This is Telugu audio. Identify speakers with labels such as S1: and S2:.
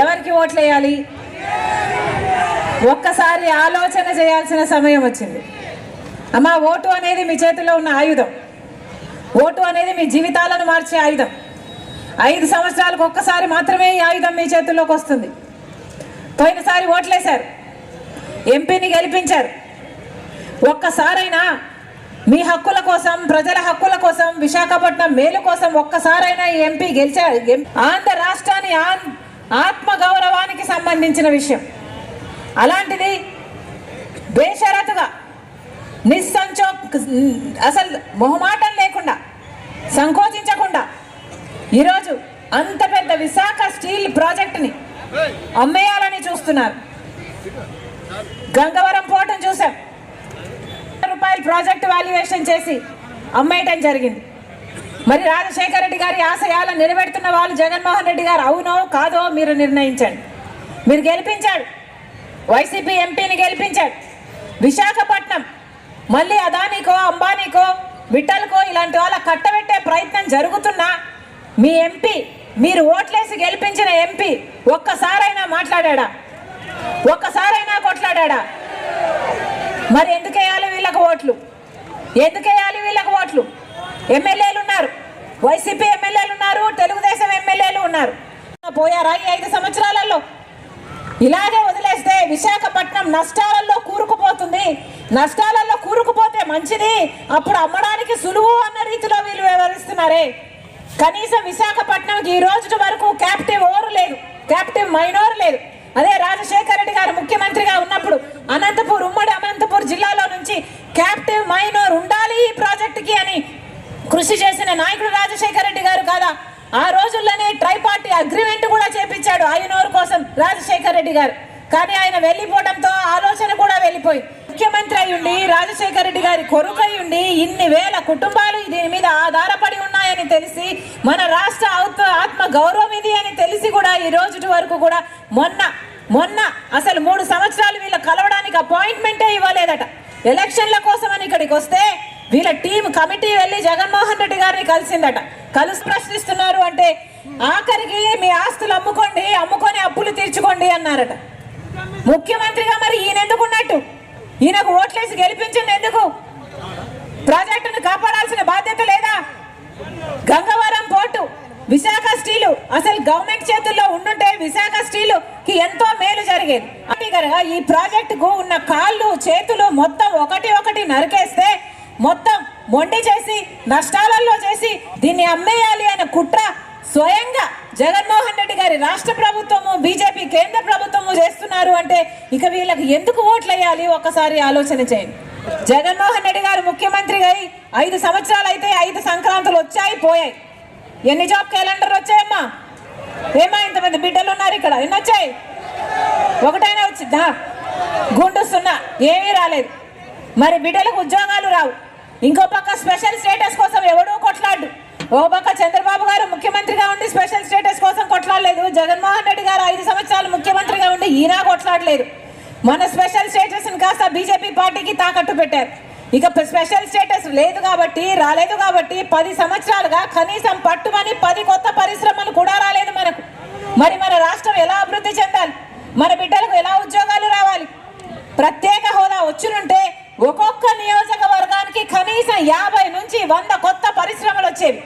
S1: ఎవరికి ఓట్లు వేయాలి ఒక్కసారి ఆలోచన చేయాల్సిన సమయం వచ్చింది. అమ్మా ఓటు అనేది మీ చేతిలో ఉన్న ఆయుధం. ఓటు అనేది మీ జీవితాలను మార్చే ఆయుధం. ఐదు సంవత్సరాలకు ఒక్కసారి మాత్రమే ఈ ఆయుధం మీ చేతుల్లోకి వస్తుంది. పోయినసారి ఓట్లేశారు. ఎంపీని గెలిపించారు. ఒక్కసారైనా మీ హక్కుల కోసం ప్రజల హక్కుల కోసం విశాఖపట్నం మేలు కోసం ఒక్కసారైనా ఈ ఎంపీ గెలిచారు ఆంధ్ర రాష్ట్రాన్ని ఆన్- ఆత్మ గౌరవానికి సంబంధించిన విషయం. అలాంటిది బేషరతుగా నిస్సంచో అసలు మొహమాటం లేకుండా సంకోచించకుండా ఈరోజు అంత పెద్ద విశాఖ స్టీల్ ప్రాజెక్టుని అమ్మేయాలని చూస్తున్నారు. గంగవరం పోర్టును చూసాం రూపాయలు ప్రాజెక్ట్ వాల్యుయేషన్ చేసి అమ్మేయటం జరిగింది. మరి రాజశేఖర రెడ్డి గారి ఆశయాలను నిలబెడుతున్న వాళ్ళు జగన్మోహన్ రెడ్డి గారు అవునో కాదో మీరు నిర్ణయించండి. మీరు గెలిపించాడు. వైసీపీ ఎంపీని గెలిపించాడు. విశాఖపట్నం మళ్ళీ అదానికో అంబానీకో విఠల్కో ఇలాంటి వాళ్ళ కట్టబెట్టే ప్రయత్నం జరుగుతున్నా మీ ఎంపీ మీరు ఓట్లేసి గెలిపించిన ఎంపీ ఒక్కసారైనా మాట్లాడా ఒక్కసారైనా కొట్లాడా మరి ఎందుకేయాలి ఓట్లు. ఎందుకు వేయాలి వీళ్ళకు ఓట్లు? ఎమ్మెల్యేలు ఉన్నారు. వైసీపీ ఎమ్మెల్యేలు ఉన్నారు తెలుగుదేశం ఎమ్మెల్యేలు ఉన్నారు. పోయారా ఈ ఐదు సంవత్సరాలలో? ఇలాగే వదిలేస్తే విశాఖపట్నం నష్టాలలో కూరుకుపోతుంది. నష్టాలలో కూరుకుపోతే మంచిది. అప్పుడు అమ్మడానికి సులువు అన్న రీతిలో వీళ్ళు వివరిస్తున్నారే కనీసం విశాఖపట్నంకి ఈ రోజు వరకు క్యాప్టివ్ ఓరు లేదు. క్యాప్టివ్ మైనోర్ లేదు. అదే రాజశేఖర రెడ్డి గారు ముఖ్యమంత్రిగా ఉన్నప్పుడు అనంతపూర్ ఉమ్మడి క్యాప్టివ్ మైనోర్ ఉండాలి ఈ ప్రాజెక్టుకి అని కృషి చేసిన నాయకుడు రాజశేఖర రెడ్డి గారు కాదా? ఆ రోజుల్లోనే ట్రైపార్టీ అగ్రిమెంట్ కూడా చేపించాడు ఆయనోరు కోసం రాజశేఖర రెడ్డి గారు. కానీ ఆయన వెళ్ళిపోవడంతో ఆలోచన కూడా వెళ్ళిపోయి. ముఖ్యమంత్రి అయ్యుండి రాజశేఖర రెడ్డి గారి కొరుకై ఉండి ఇన్ని వేల కుటుంబాలు దీని మీద ఆధారపడి ఉన్నాయని తెలిసి మన రాష్ట్ర ఆత్మ ఆత్మ గౌరవం ఇది అని తెలిసి కూడా ఈ రోజు వరకు కూడా మొన్న మొన్న అసలు మూడు సంవత్సరాలు వీళ్ళు కలవడానికి అపాయింట్మెంటే ఇవ్వలేదట. ఎలక్షన్ల కోసమని ఇక్కడికి వస్తే వీళ్ళ టీం కమిటీ వెళ్ళి జగన్మోహన్ రెడ్డి గారిని కలిసిందట. కలిసి ప్రశ్నిస్తున్నారు అంటే ఆఖరికి మీ ఆస్తులు అమ్ముకోండి అమ్ముకొని అప్పులు తీర్చుకోండి అన్నారట. ముఖ్యమంత్రిగా మరి ఈయన ఎందుకున్నట్టు ఈయనకు ఓట్లేసి గెలిపించింది ఎందుకు? ప్రాజెక్టును కాపాడాల్సిన బాధ్యత లేదా? Gangavaram port Visakha steel. అసలు గవర్నమెంట్ చేతుల్లో ఉండుంటే విశాఖ స్టీలు ఎంతో మేలు జరిగేది. అది ఈ ప్రాజెక్టుకు ఉన్న కాళ్ళు చేతులు మొత్తం ఒకటి ఒకటి నరికేస్తే మొత్తం మొండి చేసి నష్టాలలో చేసి దీన్ని అమ్మేయాలి అనే కుట్ర స్వయంగా జగన్మోహన్ రెడ్డి గారి రాష్ట్ర ప్రభుత్వము బీజేపీ కేంద్ర ప్రభుత్వము చేస్తున్నారు అంటే ఇక వీళ్ళకి ఎందుకు ఓట్లు వేయాలి ఒక్కసారి ఆలోచన చేయండి. జగన్మోహన్ రెడ్డి గారు ముఖ్యమంత్రిగా అయి ఐదు సంవత్సరాలు అయితే ఐదు సంక్రాంతులు వచ్చాయి పోయాయి. ఎన్ని జాబ్ క్యాలెండర్ వచ్చాయమ్మా? ఏమా ఇంతమంది బిడ్డలు ఉన్నారు ఇక్కడ? ఎన్ని వచ్చాయి? ఒకటైనా వచ్చిందా. గుండు సున్నా. ఏమీ రాలేదు. మరి బిడ్డలకు ఉద్యోగాలు రావు. ఇంకో పక్క స్పెషల్ స్టేటస్ కోసం ఎవడూ కొట్లాడు. ఓ పక్క చంద్రబాబు గారు ముఖ్యమంత్రిగా ఉండి స్పెషల్ స్టేటస్ కోసం కొట్లాడలేదు. జగన్మోహన్ రెడ్డి గారు ఐదు సంవత్సరాలు ముఖ్యమంత్రిగా ఉండి ఈయన కొట్లాడలేదు. మన స్పెషల్ స్టేటస్ కాస్త బీజేపీ పార్టీకి తాకట్టు పెట్టారు. ఇక స్పెషల్ స్టేటస్ లేదు కాబట్టి రాలేదు కాబట్టి పది సంవత్సరాలుగా కనీసం పట్టుమని పది కొత్త పరిశ్రమలు కూడా రాలేదు మనకు. మరి మన రాష్ట్రం ఎలా అభివృద్ధి చెందాలి? మన బిడ్డలకు ఎలా ఉద్యోగాలు రావాలి? ప్రత్యేక హోదా వచ్చినుంటే ఒక్కొక్క నియోజకవర్గానికి కనీసం యాభై నుంచి వంద కొత్త పరిశ్రమలు వచ్చేవి.